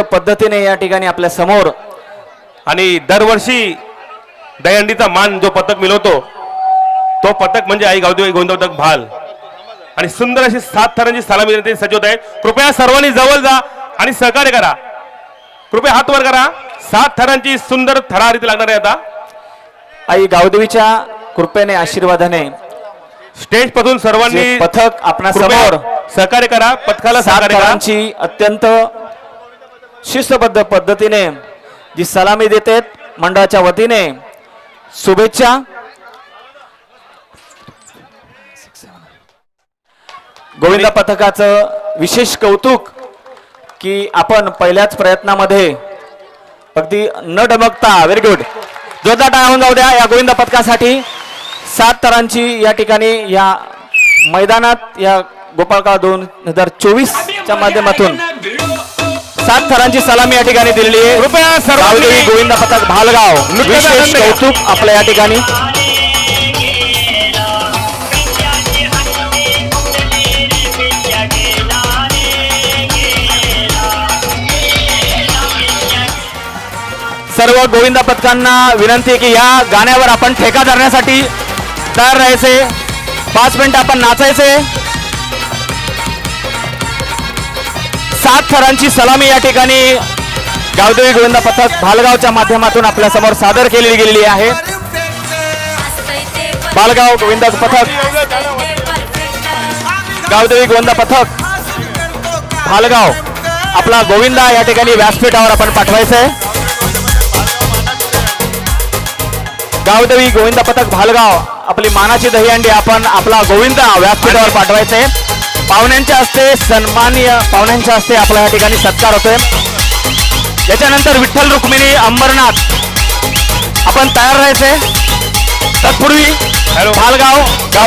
पद्धतीने या ठिकाणी आपल्यासमोर आणि दरवर्षी दहीहंडीचा मान जो पथक मिळवतो तो पथक म्हणजे आई गावदेवी गोविंद पथक भाल. आणि सुंदर अशी सात थरांची सलामी सजवत आहे. कृपया सर्वांनी जवळ जा आणि सहकार्य करा. कृपया हात वर करा. सात थरांची सुंदर थरा रीती लागणार आहे आता. आई गावदेवीच्या कृपेने आशीर्वादाने स्टेजपासून सर्वांनी पथक आपणा कृपया समोर सहकार्य करा. पथकाला सहकार्य करा. तळांची अत्यंत शिस्तबद्ध पद्धतीने जी सलामी देते मंडळाच्या वतीने शुभेच्छा. गोविंदा पथकाचं विशेष कौतुक की आपण पहिल्याच प्रयत्नामध्ये अगदी न डमकता व्हेरी गुड जोरदार टाळून जाऊ द्या या गोविंदा पथकासाठी. सात तरांची या ठिकाणी या मैदानात या गोपाळकाळ दोन हजार चोवीसच्या माध्यमातून सात थरांची सलामी या ठिकाणी दिलेली आहे. कृपया सर्वांनी गोविंद पथक भालगाव. विशेष. कौतुक आपल्या या ठिकाणी. सर्व गोविंदा पथकांना विनंती आहे की या गाण्यावर आपण ठेका धरण्यासाठी तयार राहायचे. पाच मिनिट आपण नाचायचे. सात थरांची सलामी या ठिकाणी गावदेवी गोविंदा पथक भालगावच्या माध्यमातून आपल्यासमोर सादर केलेली गेलेली आहे. भालगाव गोविंदा पथक गावदेवी गोविंदा पथक भालगाव आपला गोविंदा या ठिकाणी व्यासपीठावर आपण पाठवायचं आहे. गावदेवी गोविंदा पथक भालगाव आपली मानाची दहीहंडी आपण आपला गोविंदा व्यासपीठावर पाठवायचे पाहुण्यांच्या हस्ते सन्माननीय पाहुण्यांच्या हस्ते आपला या ठिकाणी सत्कार होतोय. याच्यानंतर विठ्ठल रुक्मिणी अंबरनाथ. आपण तयार राहायचे तत्पूर्वी हॅलो. भालगाव गाव